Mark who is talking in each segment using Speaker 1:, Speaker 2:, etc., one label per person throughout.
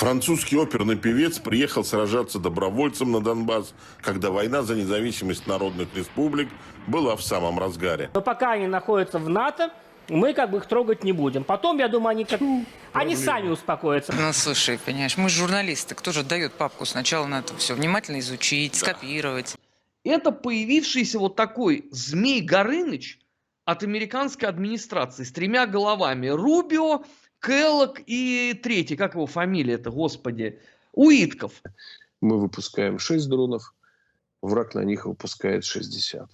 Speaker 1: Французский оперный певец приехал сражаться добровольцем на Донбасс, когда война за независимость народных республик была в самом разгаре.
Speaker 2: Но пока они находятся в НАТО, мы как бы их трогать не будем. Потом, я думаю, они, как... они сами успокоятся.
Speaker 3: Ну, слушай, понимаешь, мы журналисты. Кто же дает папку? Сначала надо все внимательно изучить, скопировать.
Speaker 4: Это появившийся вот такой Змей Горыныч от американской администрации с тремя головами. Рубио, Келлок и третий, как его фамилия-то, господи, Уитков.
Speaker 5: Мы выпускаем 6 дронов, враг на них выпускает 60.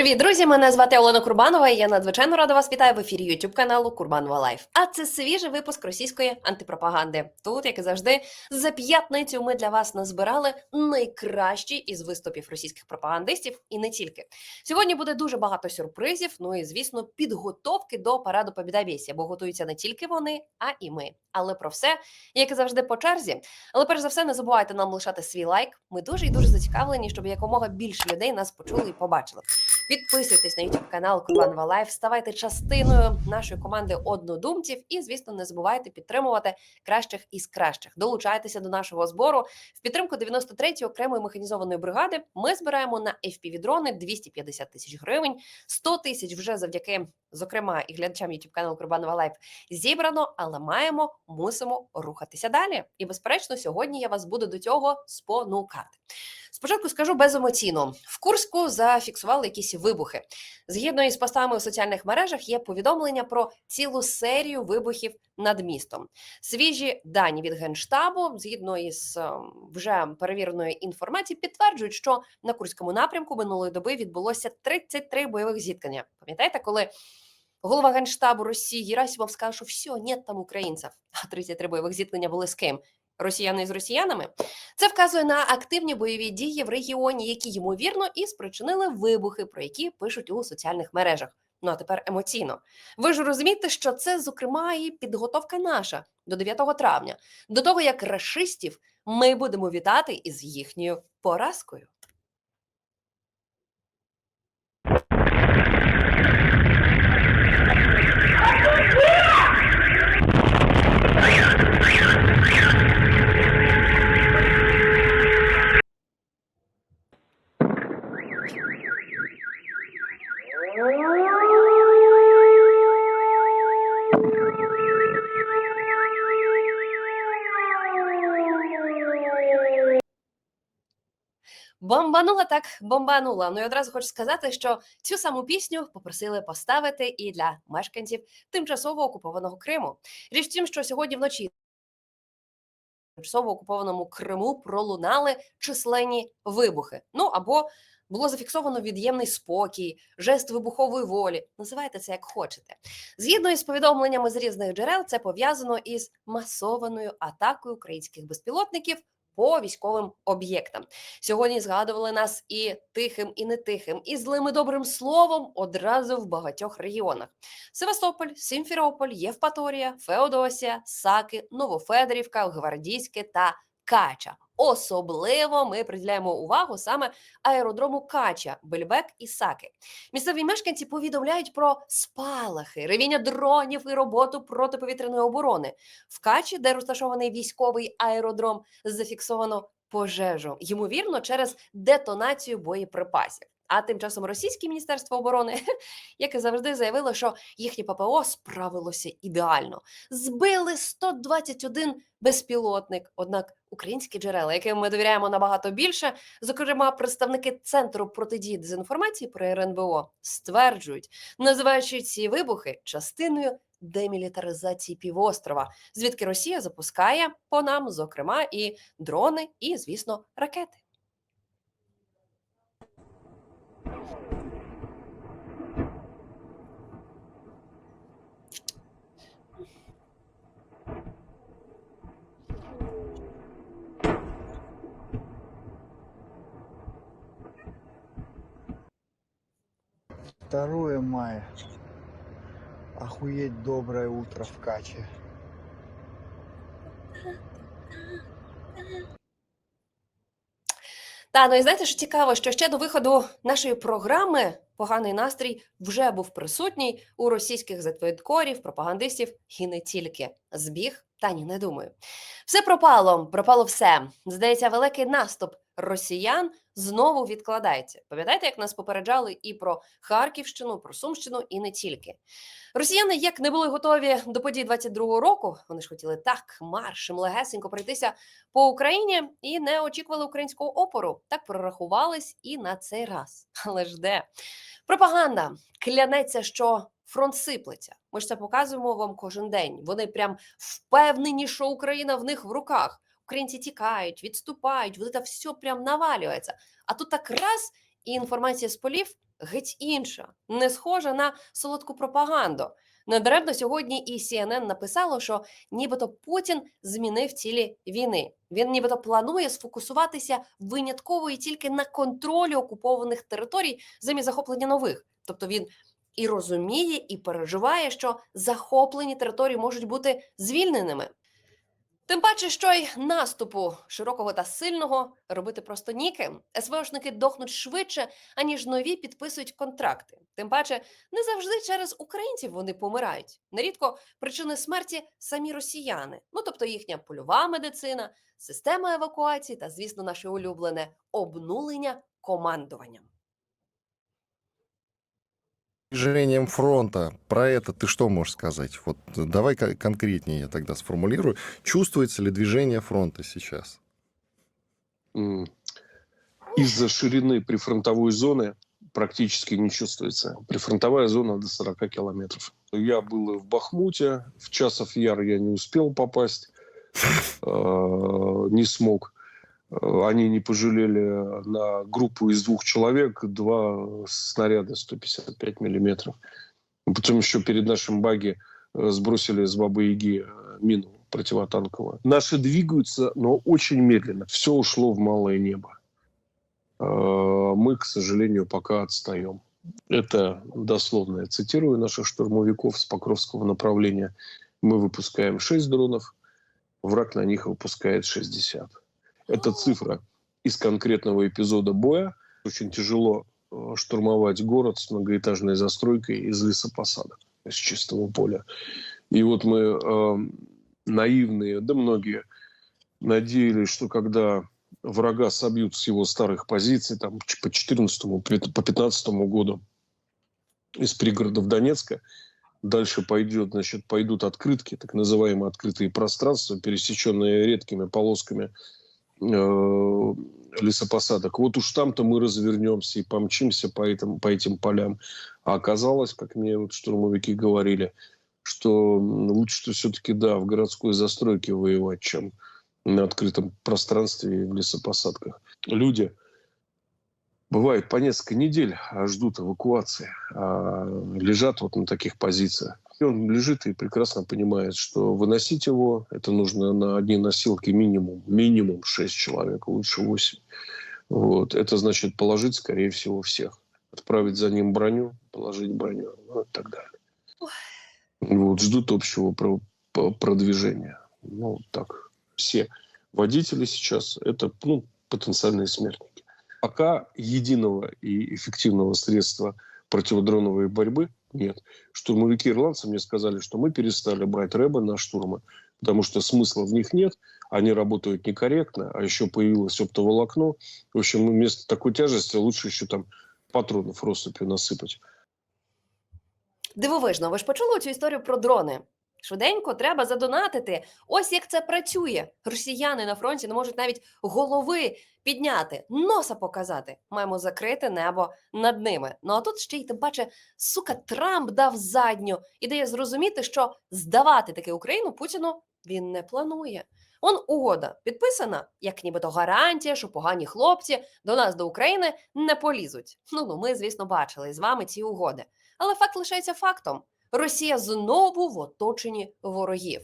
Speaker 6: Привіт, друзі! Мене звати Олена Курбанова. і Я надзвичайно рада вас вітаю в ефірі YouTube каналу Курбанова Лайф. А це свіжий випуск російської антипропаганди. Тут, як і завжди, за п'ятницю ми для вас назбирали найкращі із виступів російських пропагандистів і не тільки. Сьогодні буде дуже багато сюрпризів. Ну і звісно, підготовки до параду Побідавєсія, бо готуються не тільки вони, а і ми. Але про все, як і завжди, по черзі. Але перш за все, не забувайте нам лишати свій лайк. Ми дуже і дуже зацікавлені, щоб якомога більше людей нас почули і побачили. Підписуйтесь на YouTube канал Курбанова Лайф, ставайте частиною нашої команди однодумців і, звісно, не забувайте підтримувати кращих із кращих. Долучайтеся до нашого збору. В підтримку 93-ї окремої механізованої бригади ми збираємо на FPV-дрони 250 тисяч гривень, 100 тисяч вже завдяки, зокрема, і глядачам YouTube каналу Курбанова Лайф зібрано, але маємо, мусимо рухатися далі. І, безперечно, сьогодні я вас буду до цього спонукати. Спочатку скажу беземоційно. В Курську зафіксували якісь вибухи. Згідно із постами у соціальних мережах, є повідомлення про цілу серію вибухів над містом. Свіжі дані від генштабу, згідно із ем, вже перевіреної інформації, підтверджують, що на Курському напрямку минулої доби відбулося 33 бойових зіткнення. Пам'ятаєте, коли голова генштабу Росії Герасимов сказав, що все, нет там українців. А 33 бойових зіткнення були з ким? Росіяни з росіянами. Це вказує на активні бойові дії в регіоні, які ймовірно і спричинили вибухи, про які пишуть у соціальних мережах. Ну а тепер емоційно. Ви ж розумієте, що це, зокрема, і підготовка наша до 9 травня, до того як расистів ми будемо вітати із їхньою поразкою. Бомбанула так, бомбанула. Ну і одразу хочу сказати, що цю саму пісню попросили поставити і для мешканців тимчасово окупованого Криму. Річ в тім, що сьогодні вночі тимчасово окупованому Криму пролунали численні вибухи. Ну або було зафіксовано від'ємний спокій, жест вибухової волі. Називайте це як хочете. Згідно із повідомленнями з різних джерел, це пов'язано із масованою атакою українських безпілотників по військовим об'єктам. Сьогодні згадували нас і тихим, і не тихим, і злим і добрим словом одразу в багатьох регіонах: Севастополь, Сімферополь, Євпаторія, Феодосія, Саки, Новофедорівка, Гвардійське та Кача. Особливо ми приділяємо увагу саме аеродрому Кача, Бельбек і Саки. Місцеві мешканці повідомляють про спалахи, ревіння дронів і роботу протиповітряної оборони. В Качі, де розташований військовий аеродром, зафіксовано пожежу, ймовірно, через детонацію боєприпасів. А тим часом російське міністерство оборони, як і завжди, заявило, що їхнє ППО справилося ідеально. Збили 121 безпілотник. Однак українські джерела, яким ми довіряємо набагато більше, зокрема представники центру протидії дезінформації про РНБО, стверджують, називаючи ці вибухи частиною демілітаризації півострова, звідки Росія запускає по нам, зокрема, і дрони, і, звісно, ракети.
Speaker 7: Второе мая. Охуеть доброе утро в Каче.
Speaker 6: Та ну і знаєте, що цікаво, що ще до виходу нашої програми поганий настрій вже був присутній у російських затвоєткорів, пропагандистів і не тільки збіг. Та ні, не думаю. Все пропало, пропало все. Здається, великий наступ росіян знову відкладається. Пам'ятаєте, як нас попереджали і про Харківщину, про Сумщину, і не тільки. Росіяни як не були готові до подій 22-го року, вони ж хотіли так маршем легесенько пройтися по Україні і не очікували українського опору. Так прорахувались і на цей раз. Але ж де пропаганда клянеться, що фронт сиплеться. Ми ж це показуємо вам кожен день. Вони прям впевнені, що Україна в них в руках. Українці тікають, відступають, вони там все прям навалюється. А тут так раз і інформація з полів геть інша, не схожа на солодку пропаганду. Недаремно сьогодні і CNN написало, що нібито Путін змінив цілі війни. Він нібито планує сфокусуватися винятково і тільки на контролі окупованих територій замість захоплення нових. Тобто він і розуміє, і переживає, що захоплені території можуть бути звільненими. Тим паче, що й наступу широкого та сильного робити просто ніким. СВОшники дохнуть швидше, аніж нові підписують контракти. Тим паче, не завжди через українців вони помирають. Нерідко причини смерті самі росіяни. Ну тобто їхня польова медицина, система евакуації та, звісно, наше улюблене обнулення командуванням.
Speaker 7: Движением фронта. Про это ты что можешь сказать? Вот давай ко- конкретнее я тогда сформулирую. Чувствуется ли движение фронта сейчас?
Speaker 5: Из-за ширины прифронтовой зоны практически не чувствуется. Прифронтовая зона до 40 километров. Я был в Бахмуте, в Часов Яр я не успел попасть, э, не смог. Они не пожалели на группу из двух человек два снаряда 155 миллиметров. Потом еще перед нашим баги э, сбросили с Бабы-Яги э, мину противотанковую. Наши двигаются, но очень медленно. Все ушло в малое небо. Э, Мы, к сожалению, пока отстаем. Это дословно я цитирую наших штурмовиков с Покровского направления. Мы выпускаем 6 дронов, враг на них выпускает 60. Это цифра из конкретного эпизода боя. Очень тяжело э, штурмовать город с многоэтажной застройкой из лесопосадок, с чистого поля. И вот мы э, наивные, да многие, надеялись, что когда врага собьют с его старых позиций, там, по 14 по 15 году из пригородов Донецка, дальше пойдет, значит, пойдут открытки, так называемые открытые пространства, пересеченные редкими полосками лесопосадок. Вот уж там-то мы развернемся и помчимся по этим, по этим полям. А оказалось, как мне вот штурмовики говорили, что лучше все-таки, да, в городской застройке воевать, чем на открытом пространстве и в лесопосадках. Люди бывает по несколько недель а ждут эвакуации, а лежат вот на таких позициях. И он лежит и прекрасно понимает, что выносить его, это нужно на одни носилки минимум, минимум 6 человек, лучше 8. Вот. Это значит положить, скорее всего, всех. Отправить за ним броню, положить броню, ну, и так далее. Вот, ждут общего про- продвижения. Ну, так. Все водители сейчас – это ну, потенциальные смертники. Пока единого и эффективного средства противодроновой борьбы нет. Штурмовики ирландцы мне сказали, что мы перестали брать рэбы на штурмы, потому что смысла в них нет, они работают некорректно, а еще появилось оптоволокно. В общем, вместо такой тяжести лучше еще там патронов россыпью насыпать.
Speaker 6: Дивовижно, ви ж почули цю історію про дрони. Швиденько треба задонатити. Ось як це працює. Росіяни на фронті не можуть навіть голови підняти, носа показати. Маємо закрити небо над ними. Ну а тут ще й тим паче, сука, Трамп дав задню і дає зрозуміти, що здавати таки Україну Путіну він не планує. Он угода підписана, як нібито гарантія, що погані хлопці до нас до України не полізуть. Ну ну ми, звісно, бачили з вами ці угоди. Але факт лишається фактом. Росія знову в оточенні ворогів.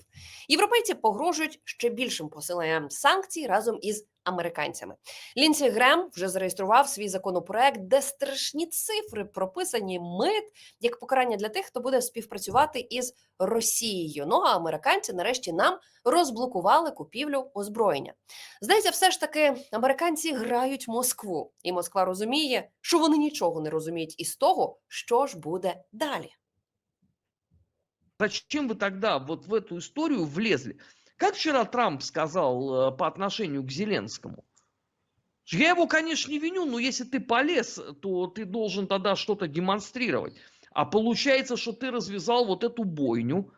Speaker 6: Європейці погрожують ще більшим посиленням санкцій разом із американцями. Лінсі Грем вже зареєстрував свій законопроект, де страшні цифри прописані мит як покарання для тих, хто буде співпрацювати із Росією. Ну а американці нарешті нам розблокували купівлю озброєння. Здається, все ж таки американці грають Москву, і Москва розуміє, що вони нічого не розуміють із того, що ж буде далі.
Speaker 4: Зачем вы тогда вот в эту историю влезли? Как вчера Трамп сказал э, по отношению к Зеленскому? Я его, конечно, не виню, но если ты полез, то ты должен тогда что-то демонстрировать. А получается, что ты развязал вот эту бойню,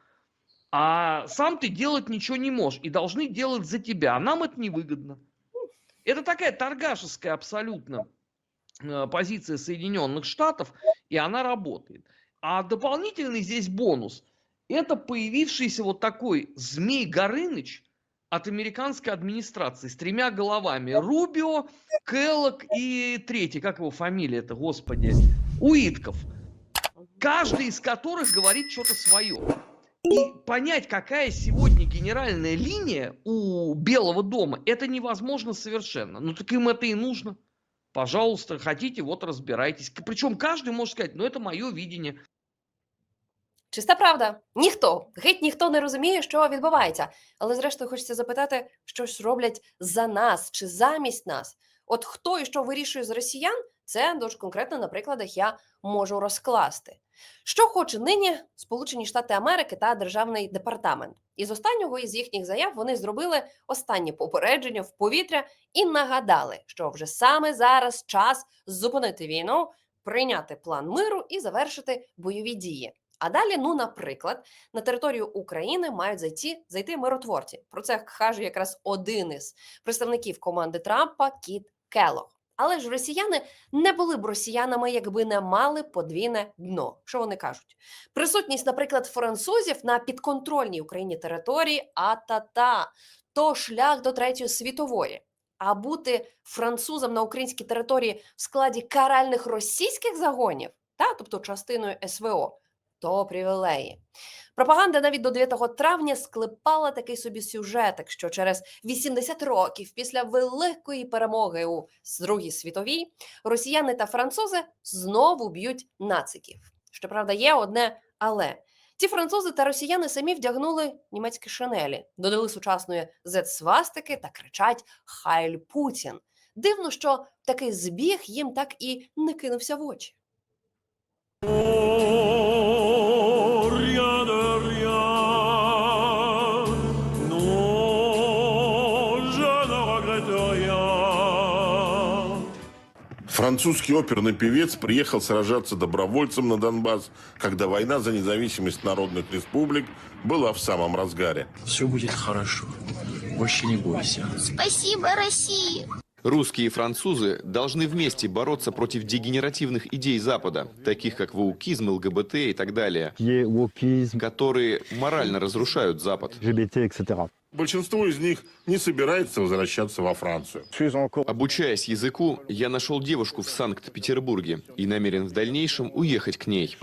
Speaker 4: а сам ты делать ничего не можешь. И должны делать за тебя. А нам это невыгодно. Это такая торгашеская абсолютно э, позиция Соединенных Штатов, и она работает. А дополнительный здесь бонус – это появившийся вот такой Змей Горыныч от американской администрации с тремя головами. Рубио, Келлок и третий, как его фамилия это, господи, Уитков. Каждый из которых говорит что-то свое. И понять, какая сегодня генеральная линия у Белого дома, это невозможно совершенно. Ну так им это и нужно. Пожалуйста, хотите, вот разбирайтесь. Причем каждый может сказать, ну это мое видение.
Speaker 6: Чиста правда, ніхто, геть ніхто не розуміє, що відбувається. Але зрештою хочеться запитати, що ж роблять за нас чи замість нас. От хто і що вирішує з росіян, це дуже конкретно на прикладах я можу розкласти. Що хоче нині Сполучені Штати Америки та Державний департамент? Із останнього із їхніх заяв вони зробили останнє попередження в повітря і нагадали, що вже саме зараз час зупинити війну, прийняти план миру і завершити бойові дії. А далі, ну, наприклад, на територію України мають зайти, зайти миротворці. Про це каже якраз один із представників команди Трампа Кіт Келлог. Але ж росіяни не були б росіянами, якби не мали подвійне дно. Що вони кажуть? Присутність, наприклад, французів на підконтрольній Україні території а-та-та, то шлях до третьої світової. А бути французом на українській території в складі каральних російських загонів, та тобто частиною СВО, то привілеї. Пропаганда навіть до 9 травня склепала такий собі сюжетик, що через 80 років після великої перемоги у Другій світовій росіяни та французи знову б'ють нациків. Щоправда, є одне але. Ці французи та росіяни самі вдягнули німецькі шинелі, додали сучасної зет-свастики та кричать Хайль Путін. Дивно, що такий збіг їм так і не кинувся в очі.
Speaker 1: Французский оперный певец приехал сражаться добровольцем на Донбасс, когда война за независимость народных республик была в самом разгаре.
Speaker 8: Все будет хорошо. Больше не бойся.
Speaker 9: Спасибо России.
Speaker 10: Русские и французы должны вместе бороться против дегенеративных идей Запада, таких как ваукизм, ЛГБТ и так далее, которые морально разрушают Запад.
Speaker 1: Большинство из них не собирается возвращаться во Францию.
Speaker 10: Обучаясь языку, я нашел девушку в Санкт-Петербурге и намерен в дальнейшем уехать к ней.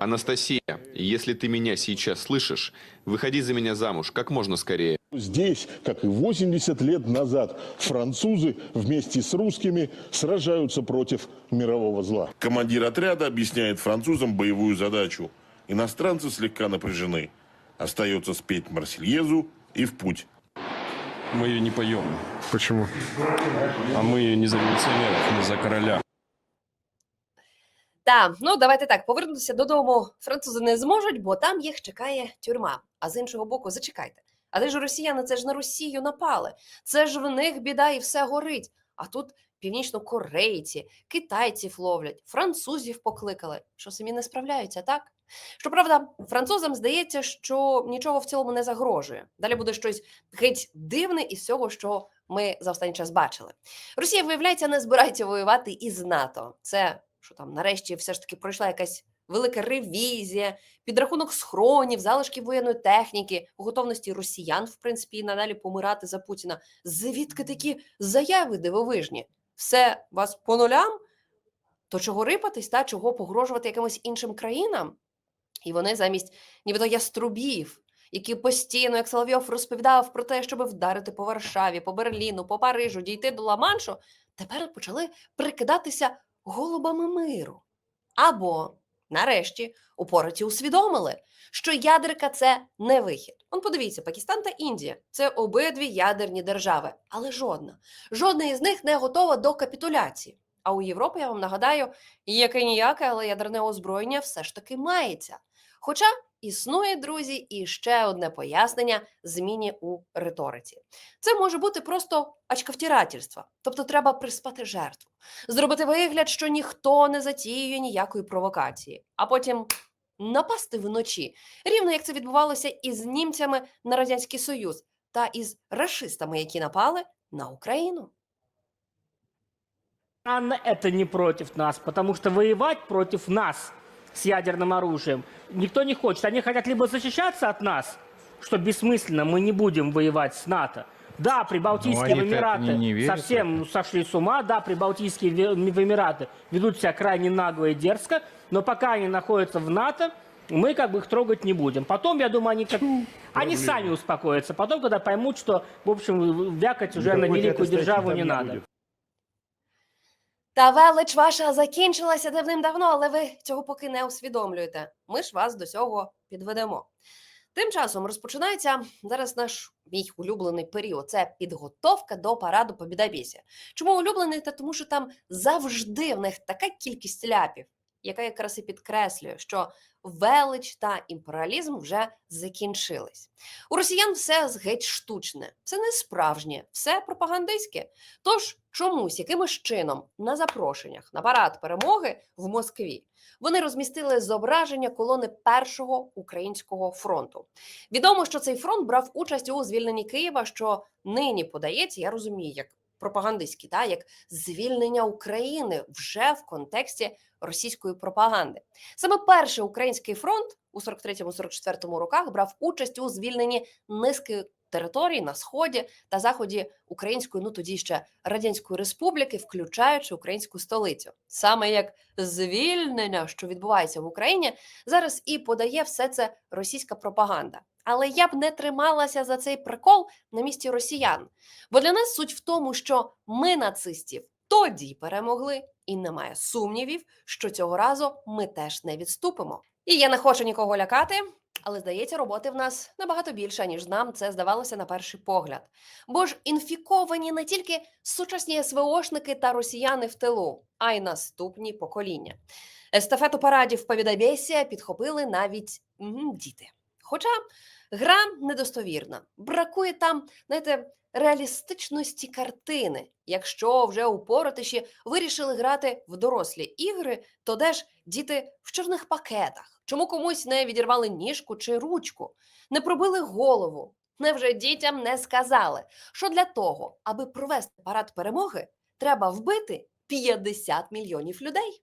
Speaker 10: Анастасия, если ты меня сейчас слышишь, выходи за меня замуж как можно скорее.
Speaker 11: Здесь, как и 80 лет назад, французы вместе с русскими сражаются против мирового зла.
Speaker 1: Командир отряда объясняет французам боевую задачу. Иностранцы слегка напряжены. Остается спеть Марсельезу и в путь.
Speaker 8: Мы ее не поем.
Speaker 12: Почему?
Speaker 8: А мы ее не за революционеров, не за короля.
Speaker 6: Так, ну давайте так, повернутися додому французи не зможуть, бо там їх чекає тюрма. А з іншого боку, зачекайте. А де ж росіяни? Це ж на Росію напали. Це ж в них біда і все горить. А тут північнокорейці, китайців ловлять, французів покликали, що самі не справляються, так? Щоправда, французам здається, що нічого в цілому не загрожує. Далі буде щось геть дивне із всього, що ми за останній час бачили. Росія, виявляється, не збирається воювати із НАТО. Це що там нарешті все ж таки пройшла якась велика ревізія, підрахунок схронів, залишків воєнної техніки, готовності росіян, в принципі, і надалі помирати за Путіна. Звідки такі заяви дивовижні? Все вас по нулям? То чого рипатись та чого погрожувати якимось іншим країнам? І вони замість нібито яструбів, які постійно, як Соловйов розповідав про те, щоб вдарити по Варшаві, по Берліну, по Парижу, дійти до Ла-Маншу, тепер почали прикидатися голубами миру. Або, нарешті, упораті усвідомили, що ядерка це не вихід. Он подивіться, Пакистан та Індія це обидві ядерні держави, але жодна, жодна із них не готова до капітуляції. А у Європі, я вам нагадаю, яке ніяке, але ядерне озброєння все ж таки мається. Хоча існує, друзі, і ще одне пояснення зміні у риториці. Це може бути просто очковтирательство, тобто треба приспати жертву, зробити вигляд, що ніхто не затіює ніякої провокації, а потім напасти вночі, рівно як це відбувалося із німцями на Радянський Союз та із рашистами, які напали на Україну.
Speaker 2: Анна, это не против нас, потому что воевать против нас с ядерным оружием никто не хочет. Они хотят либо защищаться от нас, что бессмысленно, мы не будем воевать с НАТО. Да, прибалтийские Эмираты
Speaker 8: не- не
Speaker 2: совсем сошли с ума, да, прибалтийские Эмираты ведут себя крайне нагло и дерзко, но пока они находятся в НАТО, мы как бы их трогать не будем. Потом, я думаю, они как... Они сами успокоятся. Потом, когда поймут, что, в общем, вякать уже на
Speaker 12: Никакой
Speaker 2: великую
Speaker 12: театр
Speaker 2: державу не
Speaker 12: не
Speaker 2: надо.
Speaker 12: будет.
Speaker 6: Та велич ваша закінчилася давним-давно, але ви цього поки не усвідомлюєте. Ми ж вас до цього підведемо. Тим часом розпочинається зараз наш мій улюблений період. Це підготовка до параду Побідабісія. Чому улюблений? Та тому, що там завжди в них така кількість ляпів, яка якраз і підкреслює, що велич та імперіалізм вже закінчились. У росіян все геть штучне, все не справжнє, все пропагандистське. Тож чомусь якимось чином на запрошеннях на парад перемоги в Москві вони розмістили зображення колони першого українського фронту. Відомо, що цей фронт брав участь у звільненні Києва, що нині подається, я розумію, як пропагандистський, та як звільнення України вже в контексті російської пропаганди. Саме перший український фронт у 43-44 роках брав участь у звільненні низки територій на сході та заході української, ну тоді ще радянської республіки, включаючи українську столицю. Саме як звільнення, що відбувається в Україні, зараз і подає все це російська пропаганда. Але я б не трималася за цей прикол на місці росіян. Бо для нас суть в тому, що ми нацистів тоді перемогли, і немає сумнівів, що цього разу ми теж не відступимо. І я не хочу нікого лякати, але здається, роботи в нас набагато більше, ніж нам це здавалося на перший погляд. Бо ж інфіковані не тільки сучасні СВОшники та росіяни в тилу, а й наступні покоління. Естафету парадів Повідабєсія підхопили навіть діти. Хоча гра недостовірна, бракує там, знаєте, реалістичності картини. Якщо вже у поротиші вирішили грати в дорослі ігри, то де ж діти в чорних пакетах? Чому комусь не відірвали ніжку чи ручку, не пробили голову? Невже дітям не сказали, що для того, аби провести парад перемоги, треба вбити 50 мільйонів людей?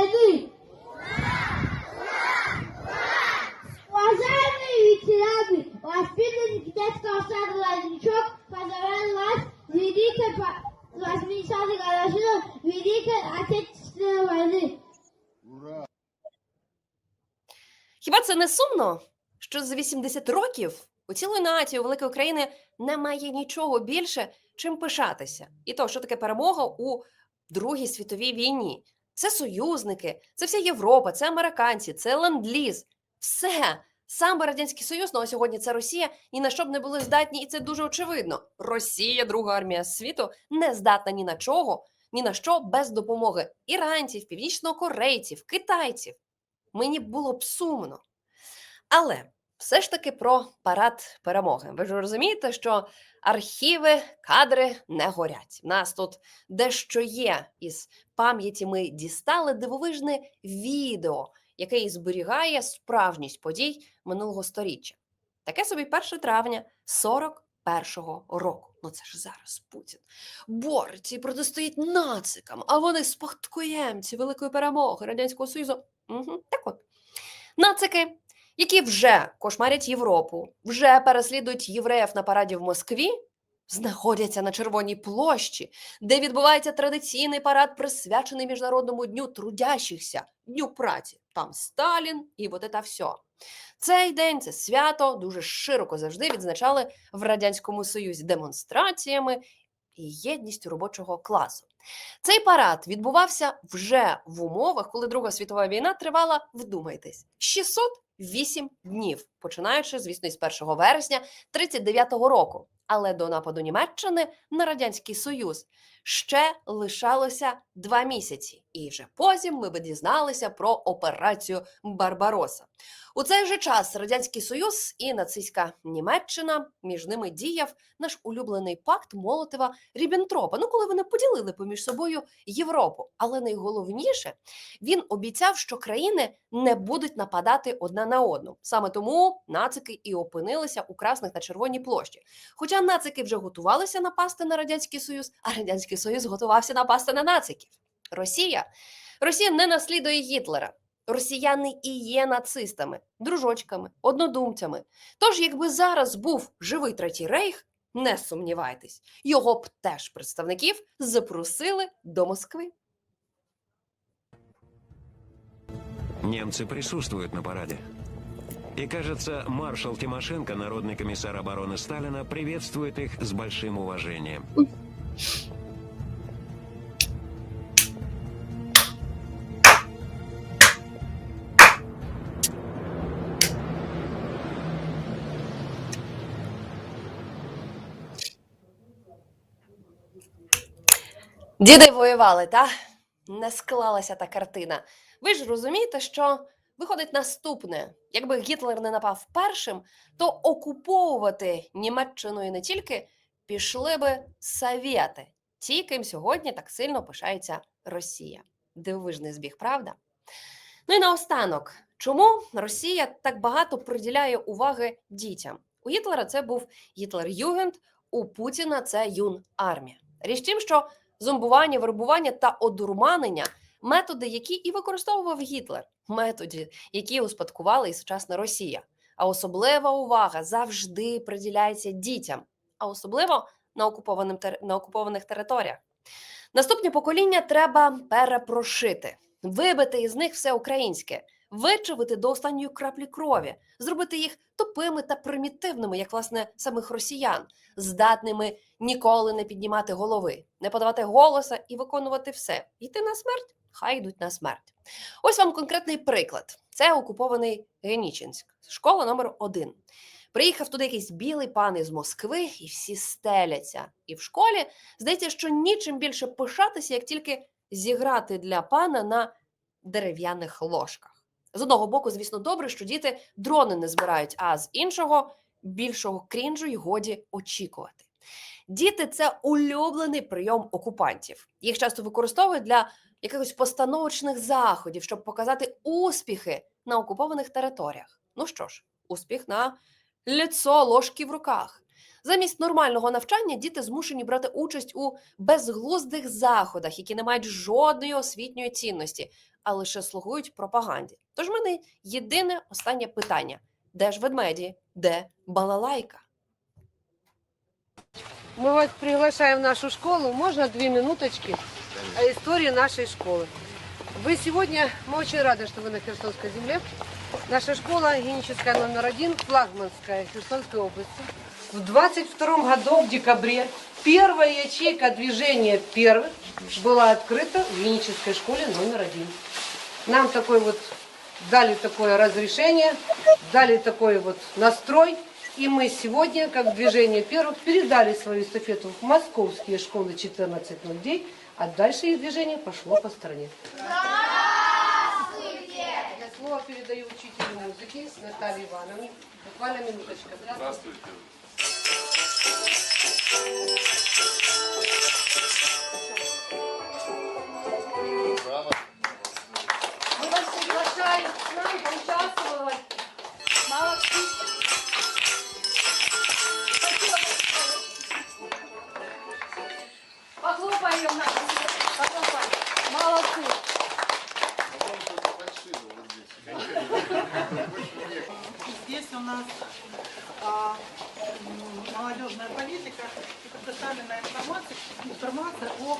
Speaker 6: сумно, що за 80 років у цілої нації у великої України немає нічого більше, чим пишатися? І то, що таке перемога у Другій світовій війні? Це союзники, це вся Європа, це американці, це ленд-ліз. Все. Сам би Радянський Союз, ну а сьогодні це Росія, ні на що б не були здатні, і це дуже очевидно. Росія, друга армія світу, не здатна ні на чого, ні на що без допомоги іранців, північнокорейців, китайців. Мені було б сумно. Але все ж таки про парад перемоги. Ви ж розумієте, що архіви, кадри не горять. У нас тут дещо є із пам'яті. Ми дістали дивовижне відео, яке зберігає справжність подій минулого сторіччя. Таке собі 1 травня 41-го року. Ну це ж зараз Путін бореться і протистоїть нацикам, а вони спадкоємці великої перемоги Радянського Союзу. Угу. Так от, нацики, які вже кошмарять Європу, вже переслідують євреїв на параді в Москві, знаходяться на Червоній площі, де відбувається традиційний парад, присвячений Міжнародному дню трудящихся, дню праці. Там Сталін і от це все. Цей день, це свято, дуже широко завжди відзначали в Радянському Союзі демонстраціями і єдністю робочого класу. Цей парад відбувався вже в умовах, коли Друга світова війна тривала, вдумайтесь, 608 днів, починаючи, звісно, із 1 вересня 39-го року. Але до нападу Німеччини на Радянський Союз ще лишалося два місяці, і вже потім ми би дізналися про операцію Барбароса. У цей же час Радянський Союз і нацистська Німеччина між ними діяв наш улюблений пакт Молотова Ріббентропа. Ну, коли вони поділили поміж собою Європу. Але найголовніше він обіцяв, що країни не будуть нападати одна на одну. Саме тому нацики і опинилися у красних та червоній площі. Хоча нацики вже готувалися напасти на радянський союз, а радянський союз готувався напасти на нациків. Росія Росія не наслідує Гітлера. Росіяни і є нацистами, дружочками, однодумцями. Тож, якби зараз був живий третій рейх, не сумнівайтесь, його б теж представників запросили до Москви.
Speaker 13: Немцы присутствуют на параде. И, кажется, маршал Тимошенко, народный комиссар обороны Сталина, приветствует их с большим уважением.
Speaker 6: Діди воювали, та не склалася та картина. Ви ж розумієте, що виходить наступне: якби Гітлер не напав першим, то окуповувати Німеччину і не тільки пішли би совєти, ті, ким сьогодні так сильно пишається Росія. Дивовижний збіг, правда? Ну і наостанок, чому Росія так багато приділяє уваги дітям? У Гітлера це був Гітлер-Югенд, у Путіна це юн армія. Річ в тім, що зомбування, вербування та одурманення методи, які і використовував Гітлер, методи, які успадкувала і сучасна Росія. А особлива увага завжди приділяється дітям, а особливо на, окупованим, на окупованих територіях. Наступні покоління треба перепрошити, вибити із них все українське, вичавити до останньої краплі крові, зробити їх тупими та примітивними, як власне самих росіян, здатними ніколи не піднімати голови, не подавати голоса і виконувати все. Йти на смерть, хай йдуть на смерть. Ось вам конкретний приклад: це окупований Генічинськ, школа номер один. Приїхав туди якийсь білий пан із Москви, і всі стеляться. І в школі здається, що нічим більше пишатися, як тільки зіграти для пана на дерев'яних ложках. З одного боку, звісно, добре, що діти дрони не збирають, а з іншого більшого крінжу й годі очікувати. Діти це улюблений прийом окупантів. Їх часто використовують для якихось постановочних заходів, щоб показати успіхи на окупованих територіях. Ну що ж, успіх на ліцо ложки в руках. Замість нормального навчання діти змушені брати участь у безглуздих заходах, які не мають жодної освітньої цінності, а лише слугують пропаганді. Тож в мене єдине останнє питання: де ж ведмеді, де балалайка?
Speaker 14: Мы вас приглашаем в нашу школу. Можно две минуточки о истории нашей школы. Вы сегодня, мы очень рады, что вы на Херсонской земле. Наша школа геническая номер один, флагманская Херсонской области. В 22 году, в декабре, первая ячейка движения первых была открыта в генической школе номер один. Нам такой вот дали такое разрешение, дали такой вот настрой. И мы сегодня, как движение первых, передали свою эстафету в московские школы 1409, а дальше их движение пошло по стране. Я слово передаю учителю музыки Наталье Ивановне. Буквально минуточка. Здравствуйте. Мы вас приглашаем с нами поучаствовать. Молодцы. Спасибо большое. Похлопаем нам. Похлопаем. Молодцы.
Speaker 15: Большие вот здесь. у нас а, м, молодежная политика и предоставленная информация, информация о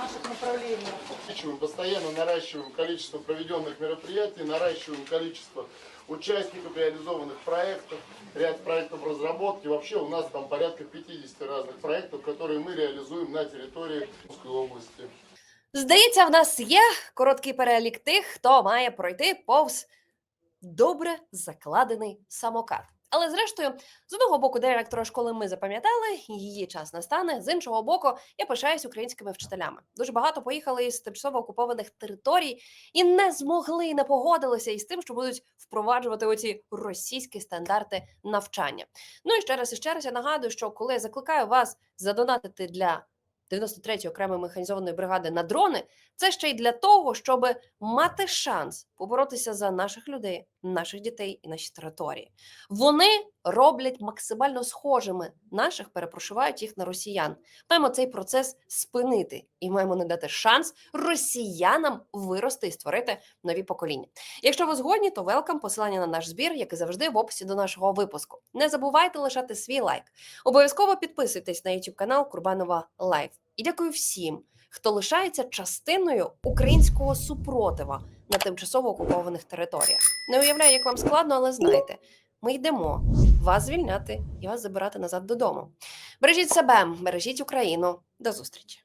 Speaker 15: наших направлениях.
Speaker 16: Мы постоянно наращиваем количество проведенных мероприятий, наращиваем количество участников реализованных проектов, ряд проектов разработки. Вообще у нас там порядка 50 разных проектов, которые мы реализуем на территории Московской области.
Speaker 6: Здається, в нас є короткий перелік тих, хто має пройти повз добре закладений самокат. Але зрештою, з одного боку, директора школи ми запам'ятали, її час настане. З іншого боку, я пишаюсь українськими вчителями. Дуже багато поїхали із тимчасово окупованих територій і не змогли, і не погодилися із тим, що будуть впроваджувати оці російські стандарти навчання. Ну і ще раз і ще раз я нагадую, що коли я закликаю вас задонатити для 93-ї окремої механізованої бригади на дрони, це ще й для того, щоб мати шанс поборотися за наших людей, наших дітей і наші території. Вони роблять максимально схожими наших, перепрошувають їх на росіян. Маємо цей процес спинити і маємо не дати шанс росіянам вирости і створити нові покоління. Якщо ви згодні, то велкам посилання на наш збір, як і завжди, в описі до нашого випуску. Не забувайте лишати свій лайк. Обов'язково підписуйтесь на YouTube канал Курбанова Лайф. І дякую всім, хто лишається частиною українського супротива на тимчасово окупованих територіях. Не уявляю, як вам складно, але знайте, ми йдемо вас звільняти і вас забирати назад додому. Бережіть себе, бережіть Україну. До зустрічі!